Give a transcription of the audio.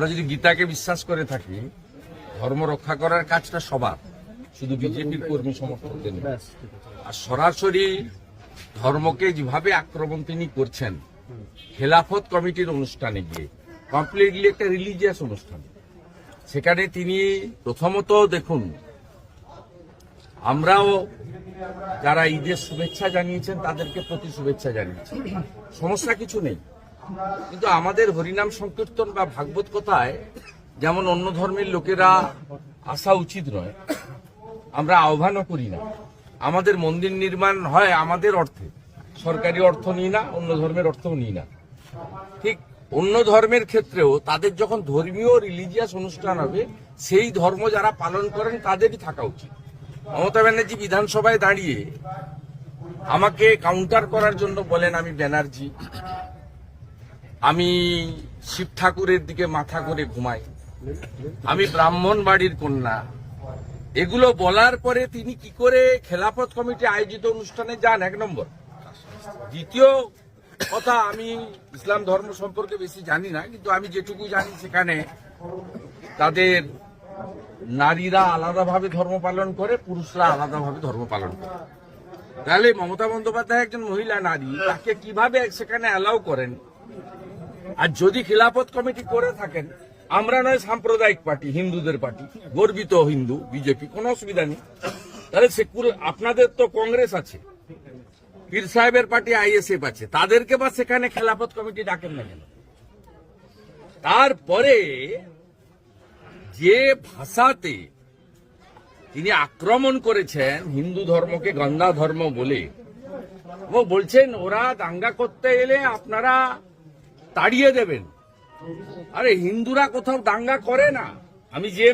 আমরা যদি গীতাকে বিশ্বাস করে থাকি ধর্ম রক্ষা করার কাজটা সবার শুধু বিজেপির কর্মী সমর্থকদের আর সরাসরি ধর্মকে যেভাবে আক্রমণ তিনি করছেন খেলাফত কমিটির অনুষ্ঠানে গিয়ে কমপ্লিটলি একটা রিলিজিয়াস অনুষ্ঠান। সেখানে তিনি প্রথমত দেখুন আমরাও যারা ঈদের শুভেচ্ছা জানিয়েছেন তাদেরকে প্রতি শুভেচ্ছা জানিয়েছি। সমস্যা কিছু নেই। কিন্তু আমাদের হরিনাম সংকীর্তন বা ভাগবত কথায় যেমন অন্য ধর্মের লোকেরা আসা উচিত নয়, আমরা আহ্বানও করি না। আমাদের মন্দির নির্মাণ হয় আমাদের অর্থে। সরকারি অর্থ নিই না, অন্য ধর্মের অর্থও নিই না। ঠিক অন্য ধর্মের ক্ষেত্রেও তাদের যখন ধর্মীয় রিলিজিয়াস অনুষ্ঠান হবে, সেই ধর্ম যারা পালন করেন তাদেরই থাকা উচিত। মমতা ব্যানার্জি বিধানসভায় দাঁড়িয়ে আমাকে কাউন্টার করার জন্য বলেন আমি ব্যানার্জি। আমি শিব ঠাকুরের দিকে মাথা করে ঘুমাই। আমি ব্রাহ্মণ বাড়ির কন্যা। এগুলো বলার পরে তিনি কি করে খেলাফত কমিটি আয়োজিত অনুষ্ঠানে যান? এক নম্বর। দ্বিতীয় কথা, আমি ইসলাম ধর্ম সম্পর্কে বেশি জানি না, কিন্তু আমি যেটুকু জানি সেখানে তাদের নারীরা আলাদাভাবে ধর্ম পালন করে, পুরুষরা আলাদাভাবে ধর্ম পালন করে। তাহলে মমতা বন্দ্যোপাধ্যায় একজন মহিলা নারী, তাকে কীভাবে সেখানে অ্যালাউ করেন? আর যদি খিলাফত কমিটি করে থাকেন, আমরা নয় সাম্প্রদায়িক পার্টি, হিন্দুদের পার্টি, গর্বিত হিন্দু, বিজেপি, কোনো অসুবিধা নেই। তাহলে সেকুল, আপনাদের তো কংগ্রেস আছে, পীর সাহেবের পার্টি, আইএসএফ আছে, তাদেরকে বা সেখানে খেলাফত কমিটি ডাকেন না কেন? তারপরে যে ভাষাতে তিনি আক্রমণ করেছেন, হিন্দু ধর্মকে গন্ধা ধর্ম বলে, ও বলছেন, ওরা দাঙ্গা করতে এলে আপনারা তাড়িয়ে দেবেন। আরে হিন্দুরা কোথাও দাঙ্গা করে না। আমি যে